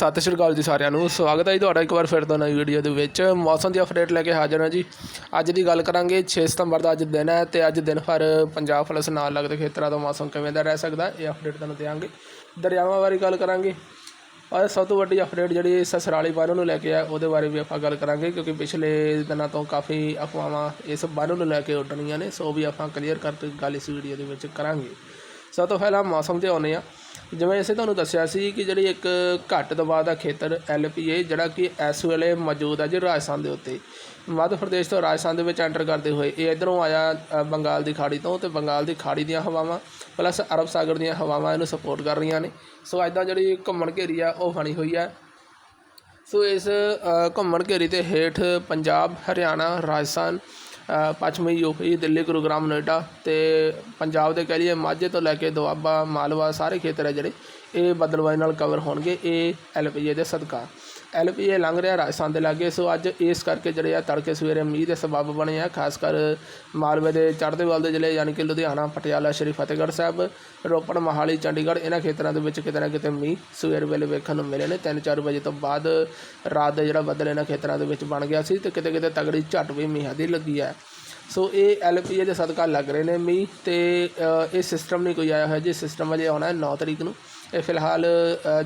ਸਤਿ ਸ਼੍ਰੀ ਅਕਾਲ ਜੀ ਸਾਰਿਆਂ ਨੂੰ। ਸਵਾਗਤ ਹੈ ਜੀ ਤੁਹਾਡਾ ਇੱਕ ਵਾਰ ਫਿਰ ਤੋਂ ਨਵੀਂ ਵੀਡੀਓ ਦੇ ਵਿੱਚ। ਮੌਸਮ ਦੀ ਅਪਡੇਟ ਲੈ ਕੇ ਹਾਜ਼ਰ ਹਾਂ ਜੀ। ਅੱਜ ਦੀ ਗੱਲ ਕਰਾਂਗੇ 6 ਸਤੰਬਰ ਦਾ ਅੱਜ ਦਿਨ ਹੈ ਤੇ ਅੱਜ ਦਿਨ ਭਰ ਪੰਜਾਬ ਪਲਸ ਨਾਲ ਲੱਗਦੇ ਖੇਤਰਾਂ ਦਾ ਮੌਸਮ ਕਿਵੇਂ ਦਾ ਰਹਿ ਸਕਦਾ ਇਹ ਅਪਡੇਟ ਤੁਹਾਨੂੰ ਦਿਆਂਗੇ। ਦਰਿਆਵਾਂ ਬਾਰੇ ਗੱਲ ਕਰਾਂਗੇ। ਔਰ ਸਭ ਤੋਂ ਵੱਡੀ ਅਪਡੇਟ ਜਿਹੜੀ ਸਸਰਾਲੀ ਬੰਨ੍ਹ ਨੂੰ ਲੈ ਕੇ ਆ, ਉਹਦੇ ਬਾਰੇ ਵੀ ਆਪਾਂ ਗੱਲ ਕਰਾਂਗੇ, ਕਿਉਂਕਿ ਪਿਛਲੇ ਦਿਨਾਂ ਤੋਂ ਕਾਫੀ ਅਫਵਾਹਾਂ ਇਸ ਬੰਨ੍ਹ ਨੂੰ ਲੈ ਕੇ ਉੱਡਣੀਆਂ ਨੇ, ਸੋ ਵੀ ਆਪਾਂ ਕਲੀਅਰ ਕਰਕੇ ਗੱਲ ਇਸ ਵੀਡੀਓ ਦੇ ਵਿੱਚ ਕਰਾਂਗੇ। ਸਭ ਤੋਂ ਪਹਿਲਾਂ ਮੌਸਮ ਤੇ ਆਉਂਦੇ ਆ ਜਿਵੇਂ ਅਸੀਂ ਤੁਹਾਨੂੰ ਦੱਸਿਆ ਸੀ ਕਿ ਜਿਹੜੀ ਇੱਕ ਘੱਟ ਦਬਾਅ ਦਾ ਖੇਤਰ ਐਲਪੀਏ ਜਿਹੜਾ ਕਿ ਇਸ ਵੇਲੇ ਮੌਜੂਦ ਹੈ ਜੀ ਰਾਜਸਥਾਨ ਦੇ ਉੱਤੇ। ਮੱਧ ਪ੍ਰਦੇਸ਼ ਤੋਂ ਰਾਜਸਥਾਨ ਦੇ ਵਿੱਚ ਐਂਟਰ ਕਰਦੇ ਹੋਏ, ਇਹ ਇਧਰੋਂ ਆਇਆ ਬੰਗਾਲ ਦੀ ਖਾੜੀ ਤੋਂ ਤੇ ਬੰਗਾਲ ਦੀ ਖਾੜੀ ਦੀਆਂ ਹਵਾਵਾਂ ਪਲੱਸ ਅਰਬ ਸਾਗਰ ਦੀਆਂ ਹਵਾਵਾਂ ਇਹਨੂੰ ਸਪੋਰਟ ਕਰ ਰਹੀਆਂ ਨੇ। ਸੋ ਅੱਜ ਜਿਹੜੀ ਘੁੰਮਣ ਘੇਰੀ ਆ, ਉਹ ਬਣੀ ਹੋਈ ਹੈ। ਸੋ ਇਸ ਘੁੰਮਣ ਘੇਰੀ ਦੇ ਹੇਠ ਪੰਜਾਬ, ਹਰਿਆਣਾ, ਰਾਜਸਥਾਨ ਪੱਛਮੀ ਯੂਪੀ ਦਿੱਲੀ ਗੁਰੂਗ੍ਰਾਮ ਨੋਇਡਾ ਤੇ ਪੰਜਾਬ ਦੇ ਕਹਿ ਲਈਏ ਮਾਝੇ ਤੋਂ ਲੈ ਕੇ ਦੁਆਬਾ, ਮਾਲਵਾ ਸਾਰੇ ਖੇਤਰ ਹੈ ਜਿਹੜੇ, ਇਹ ਬਦਲਵਾਈ ਨਾਲ ਕਵਰ ਹੋਣਗੇ, ਇਹ ਐਲਪੀਏ ਦੇ ਸਦਕਾ। ਐਲਪੀਏ ਲੰਘ ਰਿਹਾ ਰਾਜਸਥਾਨ ਦੇ ਲਾਗੇ ਸੋ ਅੱਜ ਇਸ ਕਰਕੇ ਜਿਹੜੇ ਆ ਤੜਕੇ ਸਵੇਰੇ ਮੀਂਹ ਦੇ ਸਬਬ ਬਣੇ ਆ, ਖਾਸ ਕਰ ਮਾਲਵੇ ਦੇ ਚੜ੍ਹਦੇ ਵੱਲ ਦੇ ਜ਼ਿਲ੍ਹੇ ਯਾਨੀ ਕਿ ਲੁਧਿਆਣਾ, ਪਟਿਆਲਾ, ਸ਼੍ਰੀ ਫਤਿਹਗੜ੍ਹ ਸਾਹਿਬ, ਰੋਪੜ, ਮੋਹਾਲੀ, ਚੰਡੀਗੜ੍ਹ ਇਹਨਾਂ ਖੇਤਰਾਂ ਦੇ ਵਿੱਚ ਕਿਤੇ ਨਾ ਕਿਤੇ ਮੀਂਹ ਸਵੇਰ ਵੇਲੇ ਵੇਖਣ ਨੂੰ ਮਿਲੇ ਨੇ। 3-4 ਵਜੇ ਤੋਂ ਬਾਅਦ ਰਾਤ ਦਾ ਜਿਹੜਾ ਬੱਦਲ ਇਹਨਾਂ ਖੇਤਰਾਂ ਦੇ ਵਿੱਚ ਬਣ ਗਿਆ ਸੀ ਤੇ ਕਿਤੇ ਕਿਤੇ ਤਗੜੀ ਝੱਟ ਵੀ ਮੀਂਹਾਂ ਦੀ ਲੱਗੀ ਹੈ। ਸੋ ਇਹ ਐਲਪੀਏ ਦੇ ਸਦਕਾ ਲੱਗ ਰਹੇ ਨੇ ਮੀਂਹ ਤੇ ਇਹ ਸਿਸਟਮ ਨਹੀਂ ਕੋਈ ਆਇਆ ਹੋਇਆ ਜੀ। ਸਿਸਟਮ ਅਜੇ ਆਉਣਾ ਹੈ 9 ਤਰੀਕ ਨੂੰ। ਇਹ ਫਿਲਹਾਲ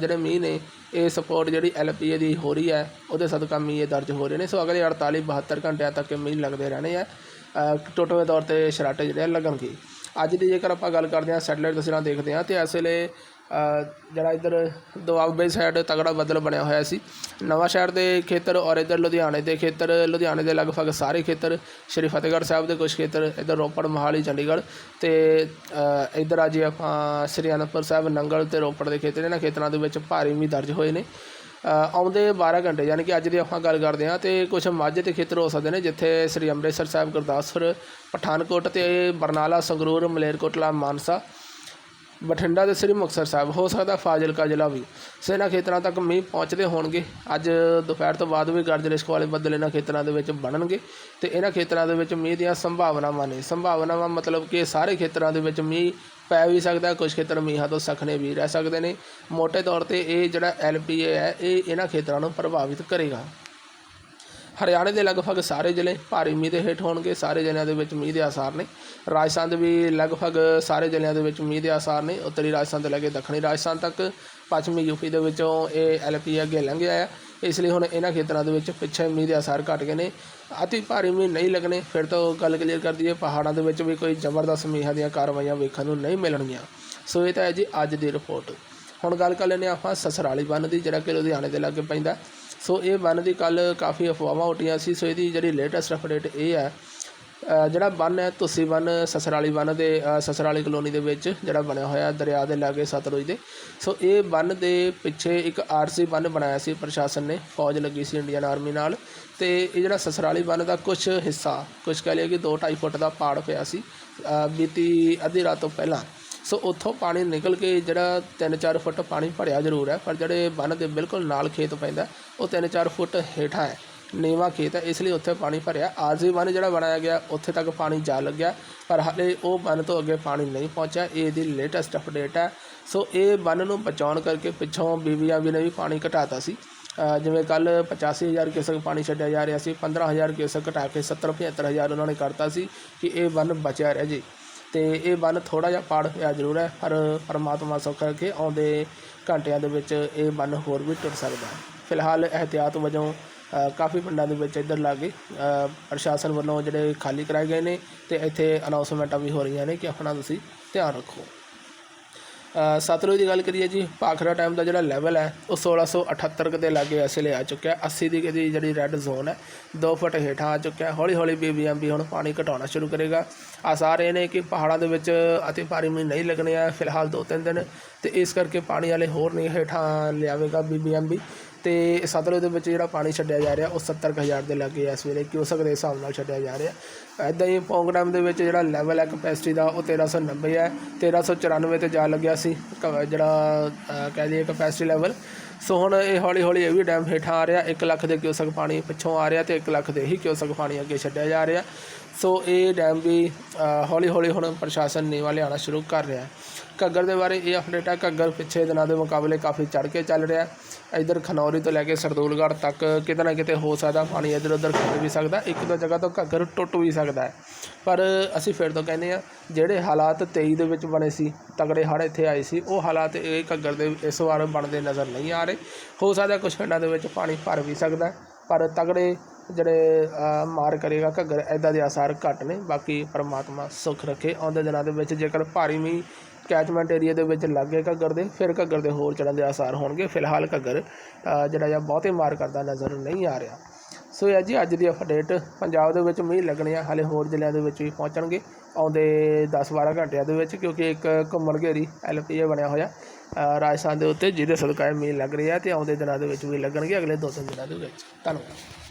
ਜਿਹੜੇ ਮੀਂਹ ਨੇ ਇਹ ਸਪੋਰਟ ਜਿਹੜੀ ਐਲਪੀਏ ਦੀ ਹੋ ਰਹੀ ਹੈ ਉਹਦੇ ਸਦਕਾ ਮੀਂਹ ਇਹ ਦਰਜ ਹੋ ਰਹੇ ਨੇ। ਸੋ ਅਗਲੇ 48 72 ਘੰਟਿਆਂ ਤੱਕ ਇਹ ਮੀਂਹ ਲੱਗਦੇ ਰਹਿਣੇ ਆ। ਅ, ਤੌਰ ਤੇ ਸ਼ਰਾਟੇ ਜਿਹੜੇ ਲੱਗਣਗੇ। ਅੱਜ ਦੀ ਜੇਕਰ ਆਪਾਂ ਗੱਲ ਕਰਦੇ ਹਾਂ ਸੈਟਲਾਈਟ ਤਸਵੀਰਾਂ ਦੇਖਦੇ ਹਾਂ ਤੇ ਇਸ ਵੇਲੇ ਜਿਹੜਾ ਇੱਧਰ ਦੁਆਬੇ ਸਾਈਡ ਤਗੜਾ ਬੱਦਲ ਬਣਿਆ ਹੋਇਆ ਸੀ। ਨਵਾਂ ਸ਼ਹਿਰ ਦੇ ਖੇਤਰ ਔਰ ਇੱਧਰ ਲੁਧਿਆਣੇ ਦੇ ਖੇਤਰ ਲੁਧਿਆਣੇ ਦੇ ਲਗਭਗ ਸਾਰੇ ਖੇਤਰ ਸ਼੍ਰੀ ਫਤਿਹਗੜ੍ਹ ਸਾਹਿਬ ਦੇ ਕੁਝ ਖੇਤਰ ਇੱਧਰ ਰੋਪੜ ਮੋਹਾਲੀ ਚੰਡੀਗੜ੍ਹ ਤੇ ਅ, ਇੱਧਰ ਆ ਆਪਾਂ ਸ੍ਰੀ ਅਨੰਦਪੁਰ ਸਾਹਿਬ ਨੰਗਲ ਤੇ ਰੋਪੜ ਦੇ ਖੇਤਰ ਇਹਨਾਂ ਖੇਤਰਾਂ ਦੇ ਵਿੱਚ ਭਾਰੀ ਮੀਂਹ ਦਰਜ ਹੋਏ ਨੇ। ਆਉਂਦੇ 12 ਘੰਟੇ, ਯਾਨੀ ਕਿ ਅੱਜ ਦੀ ਆਪਾਂ ਗੱਲ ਕਰਦੇ ਹਾਂ ਤੇ ਕੁਝ ਮਾਝੇ ਦੇ ਖੇਤਰ ਹੋ ਸਕਦੇ ਨੇ, ਜਿੱਥੇ ਸ੍ਰੀ ਅੰਮ੍ਰਿਤਸਰ ਸਾਹਿਬ, ਗੁਰਦਾਸਪੁਰ, ਪਠਾਨਕੋਟ ਅਤੇ ਬਰਨਾਲਾ, ਸੰਗਰੂਰ, ਮਲੇਰਕੋਟਲਾ, ਮਾਨਸਾ ਬਠਿੰਡਾ ਤੇ ਸ੍ਰੀ ਮੁਕਤਸਰ ਸਾਹਿਬ, ਹੋ ਸਕਦਾ ਫਾਜ਼ਿਲਕਾ ਜ਼ਿਲ੍ਹਾ ਵੀ। ਸੋ ਇਹਨਾਂ ਖੇਤਰਾਂ ਤੱਕ ਮੀਂਹ ਪਹੁੰਚਦੇ ਹੋਣਗੇ। ਅੱਜ ਦੁਪਹਿਰ ਤੋਂ ਬਾਅਦ ਵੀ ਗਰਜ ਰਿਸ਼ਕ ਵਾਲੇ ਬੱਦਲ ਇਹਨਾਂ ਖੇਤਰਾਂ ਦੇ ਵਿੱਚ ਬਣਨਗੇ ਤੇ ਇਹਨਾਂ ਖੇਤਰਾਂ ਦੇ ਵਿੱਚ ਮੀਂਹ ਦੀਆਂ ਸੰਭਾਵਨਾਵਾਂ ਨੇ। ਸੰਭਾਵਨਾਵਾਂ ਮਤਲਬ ਕਿ ਸਾਰੇ ਖੇਤਰਾਂ ਦੇ ਵਿੱਚ ਮੀਂਹ ਪੈ ਵੀ ਸਕਦਾ, ਕੁਝ ਖੇਤਰ ਮੀਂਹਾਂ ਤੋਂ ਸਖਣੇ ਵੀ ਰਹਿ ਸਕਦੇ ਨੇ। ਮੋٹے ਤੌਰ ਤੇ ਇਹ ਜਿਹੜਾ ਐਲਪੀਏ ਹੈ, ਇਹ ਇਹਨਾਂ ਖੇਤਰਾਂ ਨੂੰ ਪ੍ਰਭਾਵਿਤ ਕਰੇਗਾ। ਹਰਿਆਣੇ ਦੇ ਲਗਭਗ ਸਾਰੇ ਜ਼ਿਲ੍ਹੇ ਭਾਰੀ ਮੀਂਹ ਦੇ ਹੇਠ ਹੋਣਗੇ, ਸਾਰੇ ਜ਼ਿਲ੍ਹਿਆਂ ਦੇ ਵਿੱਚ ਮੀਂਹ ਦੇ ਆਸਾਰ ਨੇ। ਰਾਜਸਥਾਨ ਦੇ ਵੀ ਲਗਭਗ ਸਾਰੇ ਜ਼ਿਲ੍ਹਿਆਂ ਦੇ ਵਿੱਚ ਮੀਂਹ ਦੇ ਆਸਾਰ ਨੇ। ਉੱਤਰੀ ਰਾਜਸਥਾਨ ਤੋਂ ਲੈ ਕੇ ਦੱਖਣੀ ਰਾਜਸਥਾਨ ਤੱਕ, ਪੱਛਮੀ ਯੂਪੀ ਦੇ ਵਿੱਚੋਂ ਇਹ ਐਲਪੀ ਅੱਗੇ ਲੰਘਿਆ ਹੈ ਇਸ ਲਈ ਹੁਣ ਇਹਨਾਂ ਖੇਤਰਾਂ ਦੇ ਵਿੱਚ ਪਿੱਛੇ ਮੀਂਹ ਦੇ ਆਸਾਰ ਘਟ ਗਏ ਨੇ। ਅਤੀ ਭਾਰੀ ਮੀਂਹ ਨਹੀਂ ਲੱਗਣੇ, ਫਿਰ ਤੋਂ ਗੱਲ ਕਲੀਅਰ ਕਰ ਦਈਏ, ਪਹਾੜਾਂ ਦੇ ਵਿੱਚ ਵੀ ਕੋਈ ਜ਼ਬਰਦਸਤ ਮੀਂਹਾਂ ਦੀਆਂ ਕਾਰਵਾਈਆਂ ਵੇਖਣ ਨੂੰ ਨਹੀਂ ਮਿਲਣਗੀਆਂ। ਸੋ ਇਹ ਤਾਂ ਹੈ ਜੀ ਅੱਜ ਦੀ ਰਿਪੋਰਟ ਹੁਣ ਗੱਲ ਕਰ ਲੈਂਦੇ ਹਾਂ ਆਪਾਂ ਸਸਰਾਲੀ ਬੰਨ ਦੀ, ਜਿਹੜਾ ਕਿ ਲੁਧਿਆਣੇ ਦੇ ਲਾਗੇ ਪੈਂਦਾ। ਸੋ ਇਹ ਬੰਨ ਦੀ ਕੱਲ ਕਾਫੀ ਅਫਵਾਹਾਂ ਉੱਠੀਆਂ ਸੀ। ਸੋ ਇਹਦੀ ਜਿਹੜੀ ਲੇਟੈਸਟ ਅਪਡੇਟ ਇਹ ਹੈ ਜਿਹੜਾ ਬੰਨ ਹੈ ਤੁਸੀਂ ਬੰਨ ਸਸਰਾਲੀ ਬੰਨ ਦੇ ਅ, ਸਸਰਾਲੀ ਕਲੋਨੀ ਦੇ ਵਿੱਚ ਜਿਹੜਾ ਬਣਿਆ ਹੋਇਆ ਦਰਿਆ ਦੇ ਲਾਗੇ ਸਤਲੁਜ ਦੇ। ਸੋ ਇਹ ਬੰਨ ਦੇ ਪਿੱਛੇ ਇੱਕ ਆਰਸੀ ਬੰਨ ਬਣਾਇਆ ਸੀ ਪ੍ਰਸ਼ਾਸਨ ਨੇ। ਫੌਜ ਲੱਗੀ ਸੀ ਇੰਡੀਅਨ ਆਰਮੀ ਨਾਲ ਤੇ ਇਹ ਜਿਹੜਾ ਸਸਰਾਲੀ ਬੰਨ ਦਾ ਕੁਝ ਹਿੱਸਾ ਕੁਝ ਕਹਿ ਲਈਏ ਕਿ 2.5 ਫੁੱਟ ਦਾ ਪਾੜ ਪਿਆ ਸੀ ਬੀਤੀ ਅੱਧੀ ਰਾਤ ਤੋਂ ਪਹਿਲਾਂ। ਸੋ ਉੱਥੋਂ ਪਾਣੀ ਨਿਕਲ ਕੇ ਜਿਹੜਾ 3-4 ਫੁੱਟ ਪਾਣੀ ਭਰਿਆ ਜ਼ਰੂਰ ਹੈ ਪਰ ਜਿਹੜੇ ਬੰਨ ਦੇ ਬਿਲਕੁਲ ਨਾਲ ਖੇਤ ਪੈਂਦਾ ਉਹ 3-4 ਫੁੱਟ ਹੇਠਾਂ ਹੈ ਨੀਵਾਂ ਖੇਤ ਹੈ ਇਸ ਲਈ ਉੱਥੇ ਪਾਣੀ ਭਰਿਆ। ਆਰਜ਼ੀ ਬੰਨ ਜਿਹੜਾ ਬਣਾਇਆ ਗਿਆ ਉੱਥੇ ਤੱਕ ਪਾਣੀ ਜਾ ਲੱਗਿਆ ਪਰ ਹਾਲੇ ਉਹ ਬੰਨ ਤੋਂ ਅੱਗੇ ਪਾਣੀ ਨਹੀਂ ਪਹੁੰਚਿਆ। ਇਹ ਦੀ ਲੇਟੈਸਟ ਅਪਡੇਟ ਹੈ। ਸੋ ਇਹ ਬੰਨ ਨੂੰ ਬਚਾਉਣ ਕਰਕੇ ਪਿੱਛੋਂ ਬੀਬੀਆਂ ਨੇ ਵੀ ਪਾਣੀ ਘਟਾਤਾ ਸੀ। ਅ, ਜਿਵੇਂ ਕੱਲ 85000 ਕਿਊਸਕ ਪਾਣੀ ਛੱਡਿਆ ਜਾ ਰਿਹਾ ਸੀ 15000 ਕਿਊਸਕ ਘਟਾ ਕੇ 70 75000 ਉਹਨਾਂ ਨੇ ਕਰਤਾ ਸੀ ਕਿ ਇਹ ਬੰਨ ਬਚਿਆ ਰਹਿ ਜੇ। ਤੇ ਇਹ ਬੰਨ ਥੋੜਾ ਜਿਹਾ ਪਾੜ ਹੋਇਆ ਜ਼ਰੂਰ ਹੈ। ਪਰ ਪਰਮਾਤਮਾ ਸੁੱਖ ਕਰਕੇ ਆਉਂਦੇ ਘੰਟਿਆਂ ਦੇ ਵਿੱਚ ਇਹ ਬੰਨ ਹੋਰ ਵੀ ਟੁੱਟ ਸਕਦਾ ਹੈ। ਫਿਲਹਾਲ ਇਹਤਿਆਤ ਵਜੋਂ ਕਾਫੀ ਪਿੰਡਾਂ ਦੇ ਵਿੱਚ ਇੱਧਰ ਲਾਗੇ ਅ, ਪ੍ਰਸ਼ਾਸਨ ਵੱਲੋਂ ਜਿਹੜੇ ਖਾਲੀ ਕਰਾਏ ਗਏ ਨੇ ਤੇ ਇੱਥੇ ਅਨਾਉਂਸਮੈਂਟਾਂ ਵੀ ਹੋ ਰਹੀਆਂ ਨੇ ਕਿ ਆਪਣਾ ਤੁਸੀਂ ਧਿਆਨ ਰੱਖੋ। ਸਤਲੁਜ ਦੀ ਗੱਲ ਕਰੀਏ ਜੀ, ਭਾਖੜਾ ਡੈਮ ਦਾ ਜਿਹੜਾ ਲੈਵਲ ਹੈ, ਉਹ 1678 ਕੁ ਦੇ ਲਾਗੇ ਇਸ ਵੇਲੇ ਆ ਚੁੱਕਿਆ ਹੈ। 80 ਦੀ ਇਹਦੀ ਜਿਹੜੀ ਰੈੱਡ ਜ਼ੋਨ ਹੈ 2 ਫੁੱਟ ਹੇਠਾਂ ਆ ਚੁੱਕਿਆ ਹੈ। ਹੌਲੀ ਹੌਲੀ ਬੀਬੀਐਮਬੀ ਹੁਣ ਪਾਣੀ ਘਟਾਉਣਾ ਸ਼ੁਰੂ ਕਰੇਗਾ ਆਸਾਰ ਇਹ ਨੇ ਕਿ ਪਹਾੜਾਂ ਦੇ ਵਿੱਚ ਅਤੀ ਭਾਰੀ ਮੀਂਹ ਨਹੀਂ ਲੱਗਣੇ ਆ, ਫਿਲਹਾਲ ਦੋ ਤਿੰਨ ਦਿਨ ਤੇ ਇਸ ਕਰਕੇ ਪਾਣੀ ਵਾਲੇ ਹੋਰ ਨਹੀਂ ਹੇਠਾਂ ਲਿਆਵੇਗਾ ਬੀਬੀਐਮਬੀ ਤੇ ਸਤਲੁਜ ਦੇ ਵਿੱਚ ਜਿਹੜਾ ਪਾਣੀ ਛੱਡਿਆ ਜਾ ਰਿਹਾ, ਉਹ 70000 ਦੇ ਲਾਗੇ ਇਸ ਵੇਲੇ ਕਿਊਸਕ ਦੇ ਹਿਸਾਬ ਨਾਲ ਛੱਡਿਆ ਜਾ ਰਿਹਾ। ਐਦਾਂ ਹੀ ਪੌਂਗ ਡੈਮ ਦੇ ਵਿੱਚ ਜਿਹੜਾ ਲੈਵਲ ਹੈ ਕਪੈਸਿਟੀ ਦਾ, ਉਹ 1390 ਹੈ। 1394 ਤੇ ਜਾ ਲੱਗਿਆ ਸੀ, ਕ- ਜਿਹੜਾ ਕਹਿ ਲਈਏ ਕਪੈਸਿਟੀ ਲੈਵਲ ਸੋ ਹੁਣ ਇਹ ਹੌਲੀ ਹੌਲੀ ਇਹ ਵੀ ਡੈਮ ਹੇਠਾਂ ਆ ਰਿਹਾ। 1 ਲੱਖ ਦੇ ਕਿਊਸਕ ਪਾਣੀ ਪਿੱਛੋਂ ਆ ਰਿਹਾ ਤੇ 1 ਲੱਖ ਦੇ ਹੀ ਕਿਊਸਕ ਪਾਣੀ ਅੱਗੇ ਛੱਡਿਆ ਜਾ ਰਿਹਾ। ਸੋ ਇਹ ਡੈਮ ਵੀ ਹੌਲੀ ਹੌਲੀ ਹੁਣ ਪ੍ਰਸ਼ਾਸਨ ਨੀਵਾਂ ਲਿਆਉਣਾ ਸ਼ੁਰੂ ਕਰ ਰਿਹਾ ਹੈ। ਘੱਗਰ ਦੇ ਬਾਰੇ ਇਹ ਅਪਡੇਟ ਹੈ, ਘੱਗਰ ਪਿੱਛੇ ਦਿਨਾਂ ਦੇ ਮੁਕਾਬਲੇ ਕਾਫੀ ਚੜ ਕੇ ਚੱਲ ਰਿਹਾ ਇਧਰ ਖਨੌਰੀ ਤੋਂ ਲੈ ਕੇ ਸਰਦੂਲਗੜ੍ਹ ਤੱਕ ਕਿਤੇ ਨਾ ਕਿਤੇ ਹੋ ਸਕਦਾ ਪਾਣੀ ਇੱਧਰ ਉੱਧਰ ਖੜ ਵੀ ਸਕਦਾ, ਇੱਕ ਦੋ ਜਗ੍ਹਾ ਤੋਂ ਘੱਗਰ ਟੁੱਟ ਵੀ ਸਕਦਾ ਹੈ। ਪਰ ਅਸੀਂ ਫਿਰ ਤੋਂ ਕਹਿੰਦੇ ਆ ਜਿਹੜੇ ਹਾਲਾਤ 23 ਦੇ ਵਿੱਚ ਬਣੇ ਸੀ ਤਗੜੇ ਹੜ੍ਹ ਇੱਥੇ ਆਏ ਸੀ, ਉਹ ਹਾਲਾਤ ਇਹ ਘੱਗਰ ਦੇ ਇਸ ਵਾਰ ਬਣਦੇ ਨਜ਼ਰ ਨਹੀਂ ਆ ਰਹੇ। ਹੋ ਸਕਦਾ ਕੁਝ ਪਿੰਡਾਂ ਦੇ ਵਿੱਚ ਪਾਣੀ ਭਰ ਵੀ ਸਕਦਾ ਪਰ ਤਗੜੇ ਜਿਹੜੇ ਮਾਰ ਕਰੇਗਾ ਘੱਗਰ ਐਦਾਂ ਦੇ ਆਸਾਰ ਘੱਟ ਨੇ। ਬਾਕੀ ਪਰਮਾਤਮਾ ਸੁੱਖ ਰੱਖੇ। ਆਉਂਦੇ ਦਿਨਾਂ ਦੇ ਵਿੱਚ ਜੇਕਰ ਭਾਰੀ ਮੀਂਹ ਕੈਚਮੈਂਟ ਏਰੀਆ ਦੇ ਵਿੱਚ ਲੱਗੇ ਘੱਗਰ ਦੇ, ਫਿਰ ਘੱਗਰ ਦੇ ਹੋਰ ਚੜ੍ਹਨ ਦੇ ਆਸਾਰ ਹੋਣਗੇ। ਫਿਲਹਾਲ ਘੱਗਰ ਜਿਹੜਾ ਜਾਂ ਬਹੁਤੇ ਮਾਰ ਕਰਦਾ ਨਜ਼ਰ ਨਹੀਂ ਆ ਰਿਹਾ। ਸੋ ਇਹ ਜੀ, ਅੱਜ ਦੀ ਅਪਡੇਟ ਪੰਜਾਬ ਦੇ ਵਿੱਚ ਮੀਂਹ ਲੱਗਣੇ ਆ ਹਾਲੇ ਹੋਰ ਜ਼ਿਲ੍ਹਿਆਂ ਦੇ ਵਿੱਚ ਵੀ ਪਹੁੰਚਣਗੇ। ਆਉਂਦੇ 10-12 ਘੰਟਿਆਂ ਦੇ ਵਿੱਚ, ਕਿਉਂਕਿ ਇੱਕ ਘੁੰਮਣ ਘੇਰੀ ਐਲਪੀਏ ਬਣਿਆ ਹੋਇਆ। ਰਾਜਸਥਾਨ ਦੇ ਉੱਤੇ ਜਿਹਦੇ ਸਦਕਾ ਮੀਂਹ ਲੱਗ ਰਿਹਾ ਤੇ ਆਉਂਦੇ ਦਿਨਾਂ ਦੇ ਵਿੱਚ ਵੀ ਲੱਗਣਗੇ। ਅਗਲੇ ਦੋ ਤਿੰਨ ਦਿਨਾਂ ਦੇ ਵਿੱਚ। ਧੰਨਵਾਦ।